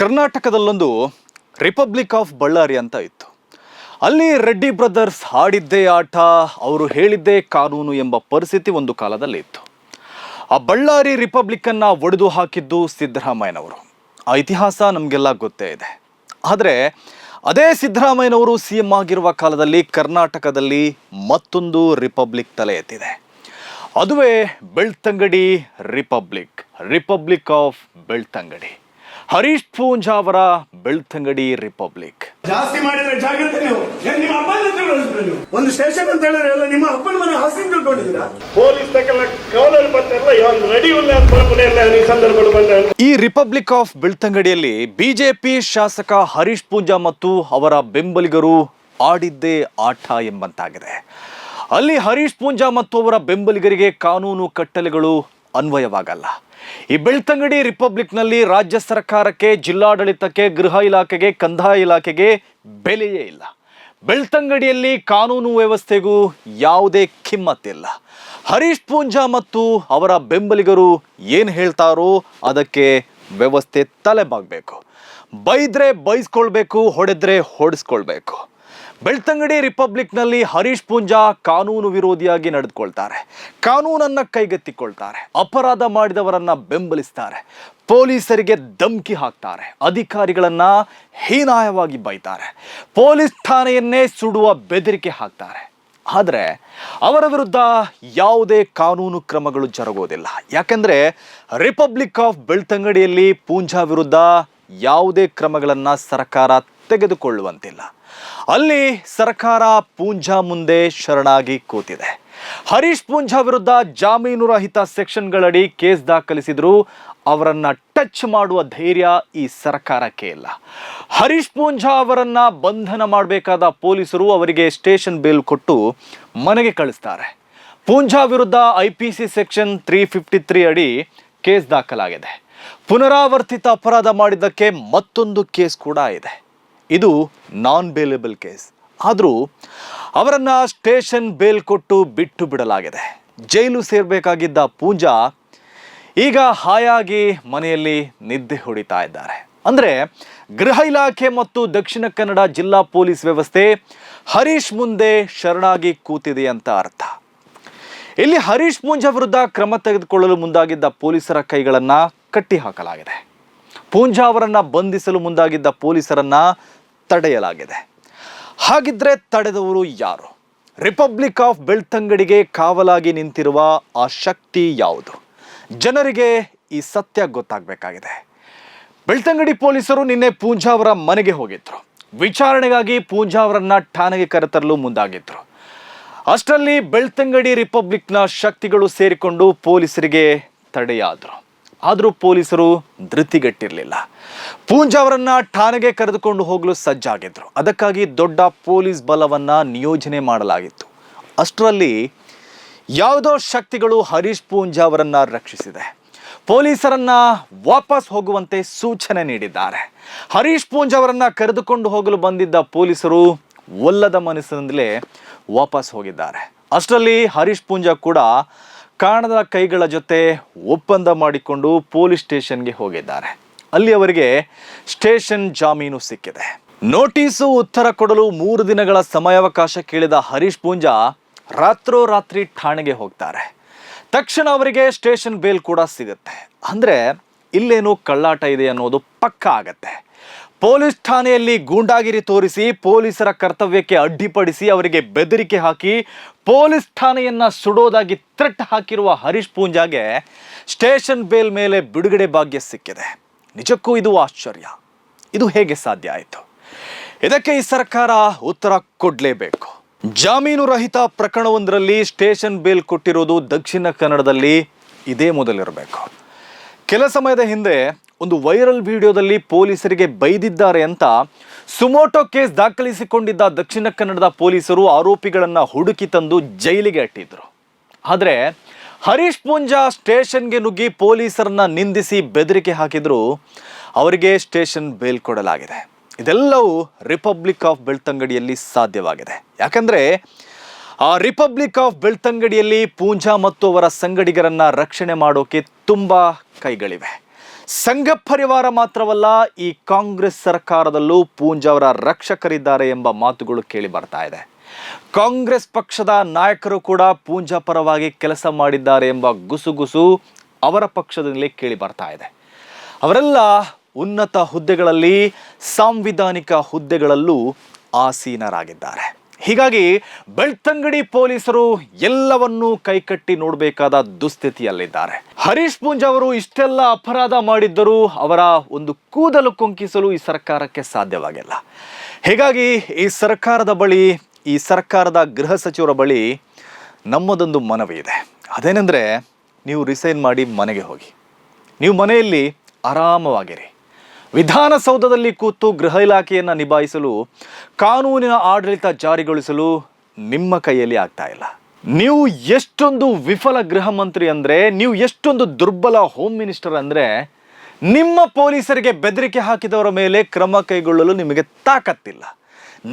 ಕರ್ನಾಟಕದಲ್ಲೊಂದು republic of Ballari ಅಂತ ಇತ್ತು. ಅಲ್ಲಿ ರೆಡ್ಡಿ ಬ್ರದರ್ಸ್ ಹಾಡಿದ್ದೇ ಆಟ, ಅವರು ಹೇಳಿದ್ದೇ ಕಾನೂನು ಎಂಬ ಪರಿಸ್ಥಿತಿ ಒಂದು ಕಾಲದಲ್ಲಿ ಇತ್ತು. ಆ ಬಳ್ಳಾರಿ ರಿಪಬ್ಲಿಕ್ಕನ್ನು ಒಡೆದು ಹಾಕಿದ್ದು ಸಿದ್ದರಾಮಯ್ಯನವರು. ಆ ಇತಿಹಾಸ ನಮಗೆಲ್ಲ ಗೊತ್ತೇ ಇದೆ. ಆದರೆ ಅದೇ ಸಿದ್ದರಾಮಯ್ಯನವರು ಸಿ ಎಂ ಆಗಿರುವ ಕಾಲದಲ್ಲಿ ಕರ್ನಾಟಕದಲ್ಲಿ ಮತ್ತೊಂದು ರಿಪಬ್ಲಿಕ್ ತಲೆ ಎತ್ತಿದೆ. ಅದುವೇ Belthangady republic republic of Belthangady Harish Poonja ಅವರ ಬೆಳ್ತಂಗಡಿ ರಿಪಬ್ಲಿಕ್. ಜಾಸ್ತಿ ಮಾಡಿದ್ರೆ ಜಾಗೃತಿ ನೀವು. ಏನ್ ನಿಮ್ಮ ಅಪ್ಪನ ಹತ್ರ ನೀವು? ಒಂದು ಸ್ಟೇಷನ್ ಅಂತ ಹೇಳಿದ್ರೆ ಎಲ್ಲ ನಿಮ್ಮ ಅಪ್ಪನ ಮನೆ ಹಾಸಿನ ತಿಳ್ಕೊಂಡಿದ್ದೀರಾ? ಪೊಲೀಸ್ ತಕ್ಕೆಲ್ಲ ಕವಲಲ್ಲಿ ಬರ್ತಾರಲ್ಲ ಇವಾಗ ರೆಡಿ ಇಲ್ಲ ಅಂತ ಇಲ್ಲ ಈ ಸಂದರ್ಭಗಳು ಬಂದ ಈ ರಿಪಬ್ಲಿಕ್ ಆಫ್ ಬೆಳ್ತಂಗಡಿಯಲ್ಲಿ ಬಿಜೆಪಿ ಶಾಸಕ ಹರೀಶ್ ಪೂಂಜಾ ಮತ್ತು ಅವರ ಬೆಂಬಲಿಗರು ಆಡಿದ್ದೇ ಆಟ ಎಂಬಂತಾಗಿದೆ. ಅಲ್ಲಿ ಹರೀಶ್ ಪೂಂಜಾ ಮತ್ತು ಅವರ ಬೆಂಬಲಿಗರಿಗೆ ಕಾನೂನು ಕಟ್ಟಲೆಗಳು ಅನ್ವಯವಾಗಲ್ಲ. ಈ ಬೆಳ್ತಂಗಡಿ ರಿಪಬ್ಲಿಕ್ನಲ್ಲಿ ರಾಜ್ಯ ಸರ್ಕಾರಕ್ಕೆ, ಜಿಲ್ಲಾಡಳಿತಕ್ಕೆ, ಗೃಹ ಇಲಾಖೆಗೆ, ಕಂದಾಯ ಇಲಾಖೆಗೆ ಬೆಲೆಯೇ ಇಲ್ಲ. ಬೆಳ್ತಂಗಡಿಯಲ್ಲಿ ಕಾನೂನು ವ್ಯವಸ್ಥೆಗೂ ಯಾವುದೇ ಕಿಮ್ಮತ್ತಿಲ್ಲ. ಹರೀಶ್ ಪೂಂಜಾ ಮತ್ತು ಅವರ ಬೆಂಬಲಿಗರು ಏನು ಹೇಳ್ತಾರೋ ಅದಕ್ಕೆ ವ್ಯವಸ್ಥೆ ತಲೆಬಾಗಬೇಕು. ಬೈದ್ರೆ ಬೈಸ್ಕೊಳ್ಬೇಕು, ಹೊಡೆದ್ರೆ ಹೊಡೆಸ್ಕೊಳ್ಬೇಕು. ಬೆಳ್ತಂಗಡಿ ರಿಪಬ್ಲಿಕ್ನಲ್ಲಿ ಹರೀಶ್ ಪೂಂಜಾ ಕಾನೂನು ವಿರೋಧಿಯಾಗಿ ನಡೆದುಕೊಳ್ತಾರೆ. ಕಾನೂನನ್ನು ಕೈಗೆತ್ತಿಕೊಳ್ತಾರೆ. ಅಪರಾಧ ಮಾಡಿದವರನ್ನ ಬೆಂಬಲಿಸ್ತಾರೆ. ಪೊಲೀಸರಿಗೆ ಧಮ್ಕಿ ಹಾಕ್ತಾರೆ. ಅಧಿಕಾರಿಗಳನ್ನ ಹೀನಾಯವಾಗಿ ಬೈತಾರೆ. ಪೊಲೀಸ್ ಠಾಣೆಯನ್ನೇ ಸುಡುವ ಬೆದರಿಕೆ ಹಾಕ್ತಾರೆ. ಆದರೆ ಅವರ ವಿರುದ್ಧ ಯಾವುದೇ ಕಾನೂನು ಕ್ರಮಗಳು ಜರುಗೋದಿಲ್ಲ ಯಾಕೆಂದ್ರೆ ರಿಪಬ್ಲಿಕ್ ಆಫ್ ಬೆಳ್ತಂಗಡಿಯಲ್ಲಿ ಪೂಂಜಾ ವಿರುದ್ಧ ಯಾವುದೇ ಕ್ರಮಗಳನ್ನು ಸರ್ಕಾರ ತೆಗೆದುಕೊಳ್ಳುವಂತಿಲ್ಲ. ಅಲ್ಲಿ ಸರ್ಕಾರ ಪೂಂಜಾ ಮುಂದೆ ಶರಣಾಗಿ ಕೂತಿದೆ. ಹರೀಶ್ ಪೂಂಜಾ ವಿರುದ್ಧ ಜಾಮೀನು ರಹಿತ ಸೆಕ್ಷನ್ಗಳಡಿ ಕೇಸ್ ದಾಖಲಿಸಿದ್ರು. ಅವರನ್ನ ಟಚ್ ಮಾಡುವ ಧೈರ್ಯ ಈ ಸರ್ಕಾರಕ್ಕೆ ಇಲ್ಲ. ಹರೀಶ್ ಪೂಂಜಾ ಅವರನ್ನ ಬಂಧನ ಮಾಡಬೇಕಾದ ಪೊಲೀಸರು ಅವರಿಗೆ ಸ್ಟೇಷನ್ ಬೇಲ್ ಕೊಟ್ಟು ಮನೆಗೆ ಕಳಿಸ್ತಾರೆ. ಪೂಂಜಾ ವಿರುದ್ಧ I P C section three fifty three ಅಡಿ ಕೇಸ್ ದಾಖಲಾಗಿದೆ. ಪುನರಾವರ್ತಿತ ಅಪರಾಧ ಮಾಡಿದ್ದಕ್ಕೆ ಮತ್ತೊಂದು ಕೇಸ್ ಕೂಡ ಇದೆ. ಇದು ನಾನ್ ಬೇಲೇಬಲ್ ಕೇಸ್ ಆದರೂ ಅವರನ್ನು ಸ್ಟೇಷನ್ ಬೇಲ್ ಕೊಟ್ಟು ಬಿಟ್ಟು ಬಿಡಲಾಗಿದೆ. ಜೈಲು ಸೇರಬೇಕಾಗಿದ್ದ ಪೂಂಜಾ ಈಗ ಹಾಯಾಗಿ ಮನೆಯಲ್ಲಿ ನಿದ್ದೆ ಹೊಡಿತಾ ಇದ್ದಾರೆ. ಅಂದರೆ ಗೃಹ ಇಲಾಖೆ ಮತ್ತು ದಕ್ಷಿಣ ಕನ್ನಡ ಜಿಲ್ಲಾ ಪೊಲೀಸ್ ವ್ಯವಸ್ಥೆ ಹರೀಶ್ ಮುಂದೆ ಶರಣಾಗಿ ಕೂತಿದೆ ಅಂತ ಅರ್ಥ. ಇಲ್ಲಿ ಹರೀಶ್ ಪೂಂಜಾ ವಿರುದ್ಧ ಕ್ರಮ ತೆಗೆದುಕೊಳ್ಳಲು ಮುಂದಾಗಿದ್ದ ಪೊಲೀಸರ ಕೈಗಳನ್ನು ಕಟ್ಟಿ ಹಾಕಲಾಗಿದೆ ಪೂಂಜಾ ಅವರನ್ನು ಬಂಧಿಸಲು ಮುಂದಾಗಿದ್ದ ಪೊಲೀಸರನ್ನ ತಡೆಯಲಾಗಿದೆ. ಹಾಗಿದ್ರೆ ತಡೆದವರು ಯಾರು? ರಿಪಬ್ಲಿಕ್ ಆಫ್ ಬೆಳ್ತಂಗಡಿಗೆ ಕಾವಲಾಗಿ ನಿಂತಿರುವ ಆ ಶಕ್ತಿ ಯಾವುದು? ಜನರಿಗೆ ಈ ಸತ್ಯ ಗೊತ್ತಾಗಬೇಕಾಗಿದೆ. ಬೆಳ್ತಂಗಡಿ ಪೊಲೀಸರು ನಿನ್ನೆ ಪೂಂಜಾ ಅವರ ಮನೆಗೆ ಹೋಗಿದ್ರು. ವಿಚಾರಣೆಗಾಗಿ ಪೂಂಜಾ ಅವರನ್ನ ಠಾಣೆಗೆ ಕರೆತರಲು ಮುಂದಾಗಿದ್ರು. ಅಷ್ಟರಲ್ಲಿ ಬೆಳ್ತಂಗಡಿ ರಿಪಬ್ಲಿಕ್ನ ಶಕ್ತಿಗಳು ಸೇರಿಕೊಂಡು ಪೊಲೀಸರಿಗೆ ತಡೆಯಾದರು. ಆದರೂ ಪೊಲೀಸರು ಧೃತಿಗೆಟ್ಟಿರಲಿಲ್ಲ. ಪೂಂಜ ಅವರನ್ನ ಠಾಣೆಗೆ ಕರೆದುಕೊಂಡು ಹೋಗಲು ಸಜ್ಜಾಗಿದ್ದರು ಅದಕ್ಕಾಗಿ ದೊಡ್ಡ ಪೊಲೀಸ್ ಬಲವನ್ನು ನಿಯೋಜನೆ ಮಾಡಲಾಗಿತ್ತು. ಅಷ್ಟರಲ್ಲಿ ಯಾವುದೋ ಶಕ್ತಿಗಳು ಹರೀಶ್ ಪೂಂಜಾ ಅವರನ್ನ ರಕ್ಷಿಸಿದೆ. ಪೊಲೀಸರನ್ನ ವಾಪಸ್ ಹೋಗುವಂತೆ ಸೂಚನೆ ನೀಡಿದ್ದಾರೆ. ಹರೀಶ್ ಪೂಂಜಾ ಅವರನ್ನ ಕರೆದುಕೊಂಡು ಹೋಗಲು ಬಂದಿದ್ದ ಪೊಲೀಸರು ಒಲ್ಲದ ಮನಸ್ಸಿನಿಂದಲೇ ವಾಪಸ್ ಹೋಗಿದ್ದಾರೆ. ಅಷ್ಟರಲ್ಲಿ ಹರೀಶ್ ಪೂಂಜಾ ಕೂಡ ಕಾಣದ ಕೈಗಳ ಜೊತೆ ಒಪ್ಪಂದ ಮಾಡಿಕೊಂಡು ಪೊಲೀಸ್ ಸ್ಟೇಷನ್ಗೆ ಹೋಗಿದ್ದಾರೆ. ಅಲ್ಲಿ ಅವರಿಗೆ ಸ್ಟೇಷನ್ ಜಾಮೀನು ಸಿಕ್ಕಿದೆ. ನೋಟಿಸು ಉತ್ತರ ಕೊಡಲು ಮೂರು ದಿನಗಳ ಸಮಯಾವಕಾಶ ಕೇಳಿದ ಹರೀಶ್ ಪೂಂಜಾ ರಾತ್ರೋರಾತ್ರಿ ಠಾಣೆಗೆ ಹೋಗ್ತಾರೆ. ತಕ್ಷಣ ಅವರಿಗೆ ಸ್ಟೇಷನ್ ಬೇಲ್ ಕೂಡ ಸಿಗುತ್ತೆ. ಅಂದರೆ ಇಲ್ಲೇನೋ ಕಳ್ಳಾಟ ಇದೆ ಅನ್ನೋದು ಪಕ್ಕ ಆಗತ್ತೆ. ಪೊಲೀಸ್ ಠಾಣೆಯಲ್ಲಿ ಗೂಂಡಾಗಿರಿ ತೋರಿಸಿ ಪೊಲೀಸರ ಕರ್ತವ್ಯಕ್ಕೆ ಅಡ್ಡಿಪಡಿಸಿ ಅವರಿಗೆ ಬೆದರಿಕೆ ಹಾಕಿ ಪೊಲೀಸ್ ಠಾಣೆಯನ್ನ ಸುಡೋದಾಗಿ ಥ್ರೆಟ್ ಹಾಕಿರುವ ಹರೀಶ್ ಪೂಂಜಾಗೆ ಸ್ಟೇಷನ್ ಬೇಲ್ ಮೇಲೆ ಬಿಡುಗಡೆ ಭಾಗ್ಯ ಸಿಕ್ಕಿದೆ. ನಿಜಕ್ಕೂ ಇದು ಆಶ್ಚರ್ಯ. ಇದು ಹೇಗೆ ಸಾಧ್ಯ ಆಯಿತು? ಇದಕ್ಕೆ ಈ ಸರ್ಕಾರ ಉತ್ತರ ಕೊಡಲೇಬೇಕು. ಜಾಮೀನು ರಹಿತ ಪ್ರಕರಣವೊಂದರಲ್ಲಿ ಸ್ಟೇಷನ್ ಬೇಲ್ ಕೊಟ್ಟಿರೋದು ದಕ್ಷಿಣ ಕನ್ನಡದಲ್ಲಿ ಇದೇ ಮೊದಲಿರಬೇಕು. ಕೆಲ ಸಮಯದ ಹಿಂದೆ ಒಂದು ವೈರಲ್ ವಿಡಿಯೋದಲ್ಲಿ ಪೊಲೀಸರಿಗೆ ಬೈದಿದ್ದಾರೆ ಅಂತ ಸುಮೋಟೋ ಕೇಸ್ ದಾಖಲಿಸಿಕೊಂಡಿದ್ದ ದಕ್ಷಿಣ ಕನ್ನಡದ ಪೊಲೀಸರು ಆರೋಪಿಗಳನ್ನು ಹುಡುಕಿ ತಂದು ಜೈಲಿಗೆ ಅಟ್ಟಿದ್ರು. ಆದರೆ ಹರೀಶ್ ಪೂಂಜಾ ಸ್ಟೇಷನ್ಗೆ ನುಗ್ಗಿ ಪೊಲೀಸರನ್ನ ನಿಂದಿಸಿ ಬೆದರಿಕೆ ಹಾಕಿದ್ರು. ಅವರಿಗೆ ಸ್ಟೇಷನ್ ಬೇಲ್ ಕೊಡಲಾಗಿದೆ. ಇದೆಲ್ಲವೂ ರಿಪಬ್ಲಿಕ್ ಆಫ್ ಬೆಳ್ತಂಗಡಿಯಲ್ಲಿ ಸಾಧ್ಯವಾಗಿದೆ. ಯಾಕಂದ್ರೆ ಆ ರಿಪಬ್ಲಿಕ್ ಆಫ್ ಬೆಳ್ತಂಗಡಿಯಲ್ಲಿ ಪೂಂಜಾ ಮತ್ತು ಅವರ ಸಂಗಡಿಗರನ್ನ ರಕ್ಷಣೆ ಮಾಡೋಕೆ ತುಂಬ ಕೈಗಳಿವೆ. ಸಂಘ ಪರಿವಾರ ಮಾತ್ರವಲ್ಲ, ಈ ಕಾಂಗ್ರೆಸ್ ಸರ್ಕಾರದಲ್ಲೂ ಪೂಂಜವರ ರಕ್ಷಕರಿದ್ದಾರೆ ಎಂಬ ಮಾತುಗಳು ಕೇಳಿ ಬರ್ತಾ ಇದೆ. ಕಾಂಗ್ರೆಸ್ ಪಕ್ಷದ ನಾಯಕರು ಕೂಡ ಪೂಂಜಾ ಪರವಾಗಿ ಕೆಲಸ ಮಾಡಿದ್ದಾರೆ ಎಂಬ ಗುಸುಗುಸು ಅವರ ಪಕ್ಷದಲ್ಲಿ ಕೇಳಿ ಬರ್ತಾ ಇದೆ. ಅವರೆಲ್ಲ ಉನ್ನತ ಹುದ್ದೆಗಳಲ್ಲಿ, ಸಾಂವಿಧಾನಿಕ ಹುದ್ದೆಗಳಲ್ಲೂ ಆಸೀನರಾಗಿದ್ದಾರೆ. ಹೀಗಾಗಿ ಬೆಳ್ತಂಗಡಿ ಪೊಲೀಸರು ಎಲ್ಲವನ್ನೂ ಕೈಕಟ್ಟಿ ನೋಡಬೇಕಾದ ದುಸ್ಥಿತಿಯಲ್ಲಿದ್ದಾರೆ. ಹರೀಶ್ ಪೂಂಜ್ ಅವರು ಇಷ್ಟೆಲ್ಲ ಅಪರಾಧ ಮಾಡಿದ್ದರೂ ಅವರ ಒಂದು ಕೂದಲು ಕೊಂಕಿಸಲು ಈ ಸರ್ಕಾರಕ್ಕೆ ಸಾಧ್ಯವಾಗಿಲ್ಲ. ಹೀಗಾಗಿ ಈ ಸರ್ಕಾರದ ಬಳಿ, ಈ ಸರ್ಕಾರದ ಗೃಹ ಸಚಿವರ ಬಳಿ ನಮ್ಮದೊಂದು ಮನವಿ ಇದೆ. ಅದೇನೆಂದರೆ, ನೀವು ರಿಸೈನ್ ಮಾಡಿ ಮನೆಗೆ ಹೋಗಿ. ನೀವು ಮನೆಯಲ್ಲಿ ಆರಾಮವಾಗಿರಿ. ವಿಧಾನಸೌಧದಲ್ಲಿ ಕೂತು ಗೃಹ ಇಲಾಖೆಯನ್ನು ನಿಭಾಯಿಸಲು, ಕಾನೂನಿನ ಆಡಳಿತ ಜಾರಿಗೊಳಿಸಲು ನಿಮ್ಮ ಕೈಯಲ್ಲಿ ಆಗ್ತಾ ಇಲ್ಲ. ನೀವು ಎಷ್ಟೊಂದು ವಿಫಲ ಗೃಹ ಮಂತ್ರಿ ಅಂದರೆ, ನೀವು ಎಷ್ಟೊಂದು ದುರ್ಬಲ ಹೋಮ್ ಮಿನಿಸ್ಟರ್ ಅಂದರೆ, ನಿಮ್ಮ ಪೊಲೀಸರಿಗೆ ಬೆದರಿಕೆ ಹಾಕಿದವರ ಮೇಲೆ ಕ್ರಮ ಕೈಗೊಳ್ಳಲು ನಿಮಗೆ ತಾಕತ್ತಿಲ್ಲ.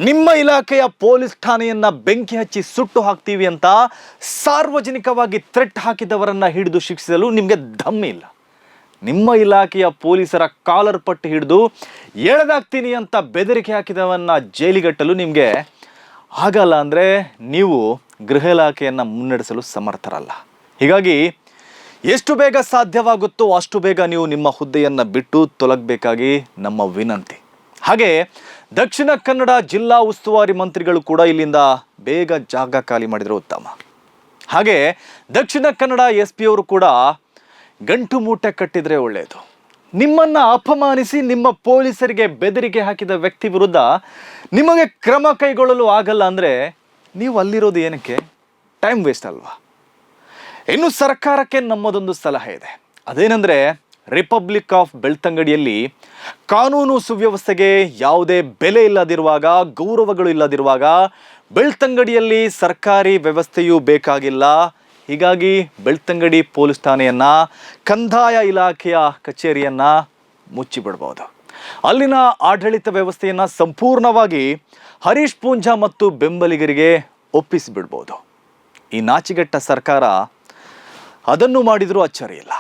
ನಿಮ್ಮ ಇಲಾಖೆಯ ಪೊಲೀಸ್ ಠಾಣೆಯನ್ನು ಬೆಂಕಿ ಹಚ್ಚಿ ಸುಟ್ಟು ಹಾಕ್ತೀವಿ ಅಂತ ಸಾರ್ವಜನಿಕವಾಗಿ ಥ್ರೆಟ್ ಹಾಕಿದವರನ್ನು ಹಿಡಿದು ಶಿಕ್ಷಿಸಲು ನಿಮಗೆ ದಮ್ಮಿಲ್ಲ ನಿಮ್ಮ ಇಲಾಖೆಯ ಪೊಲೀಸರ ಕಾಲರ್ ಪಟ್ಟು ಹಿಡಿದು ಎಳೆದಾಗ್ತೀನಿ ಅಂತ ಬೆದರಿಕೆ ಹಾಕಿದವನ್ನ ಜೈಲಿಗಟ್ಟಲು ನಿಮಗೆ ಆಗಲ್ಲ ಅಂದರೆ ನೀವು ಗೃಹ ಇಲಾಖೆಯನ್ನು ಮುನ್ನಡೆಸಲು ಸಮರ್ಥರಲ್ಲ. ಹೀಗಾಗಿ ಎಷ್ಟು ಬೇಗ ಸಾಧ್ಯವಾಗುತ್ತೋ ಅಷ್ಟು ಬೇಗ ನೀವು ನಿಮ್ಮ ಹುದ್ದೆಯನ್ನು ಬಿಟ್ಟು ತೊಲಗಬೇಕಾಗಿ ನಮ್ಮ ವಿನಂತಿ. ಹಾಗೆ ದಕ್ಷಿಣ ಕನ್ನಡ ಜಿಲ್ಲಾ ಉಸ್ತುವಾರಿ ಮಂತ್ರಿಗಳು ಕೂಡ ಇಲ್ಲಿಂದ ಬೇಗ ಜಾಗ ಖಾಲಿ ಮಾಡಿದರೆ ಉತ್ತಮ. ಹಾಗೆ ದಕ್ಷಿಣ ಕನ್ನಡ ಎಸ್ ಪಿ ಅವರು ಕೂಡ ಗಂಟು ಮೂಟೆ ಕಟ್ಟಿದ್ರೆ ಒಳ್ಳೆಯದು ನಿಮ್ಮನ್ನ ಅಪಮಾನಿಸಿ ನಿಮ್ಮ ಪೊಲೀಸರಿಗೆ ಬೆದರಿಕೆ ಹಾಕಿದ ವ್ಯಕ್ತಿ ವಿರುದ್ಧ ನಿಮಗೆ ಕ್ರಮ ಕೈಗೊಳ್ಳಲು ಆಗಲ್ಲ ಅಂದರೆ ನೀವು ಅಲ್ಲಿರೋದು ಏನಕ್ಕೆ? ಟೈಮ್ ವೇಸ್ಟ್ ಅಲ್ವಾ? ಇನ್ನು ಸರ್ಕಾರಕ್ಕೆ ನಮ್ಮದೊಂದು ಸಲಹೆ ಇದೆ. ಅದೇನೆಂದರೆ ರಿಪಬ್ಲಿಕ್ ಆಫ್ ಬೆಳ್ತಂಗಡಿಯಲ್ಲಿ ಕಾನೂನು ಸುವ್ಯವಸ್ಥೆಗೆ ಯಾವುದೇ ಬೆಲೆ ಇಲ್ಲದಿರುವಾಗ, ಗೌರವಗಳು ಇಲ್ಲದಿರುವಾಗ ಬೆಳ್ತಂಗಡಿಯಲ್ಲಿ ಸರ್ಕಾರಿ ವ್ಯವಸ್ಥೆಯೂ ಬೇಕಾಗಿಲ್ಲ. ಹೀಗಾಗಿ ಬೆಳ್ತಂಗಡಿ ಪೊಲೀಸ್ ಠಾಣೆಯನ್ನ ಕಂದಾಯ ಇಲಾಖೆಯ ಕಚೇರಿಯನ್ನ ಮುಚ್ಚಿಬಿಡಬಹುದು ಅಲ್ಲಿನ ಆಡಳಿತ ವ್ಯವಸ್ಥೆಯನ್ನ ಸಂಪೂರ್ಣವಾಗಿ ಹರೀಶ್ ಪೂಂಜಾ ಮತ್ತು ಬೆಂಬಲಿಗರಿಗೆ ಒಪ್ಪಿಸಿಬಿಡ್ಬೋದು. ಈ ನಾಚಿಗೆಟ್ಟ ಸರ್ಕಾರ ಅದನ್ನು ಮಾಡಿದರೂ ಅಚ್ಚರಿಯಿಲ್ಲ.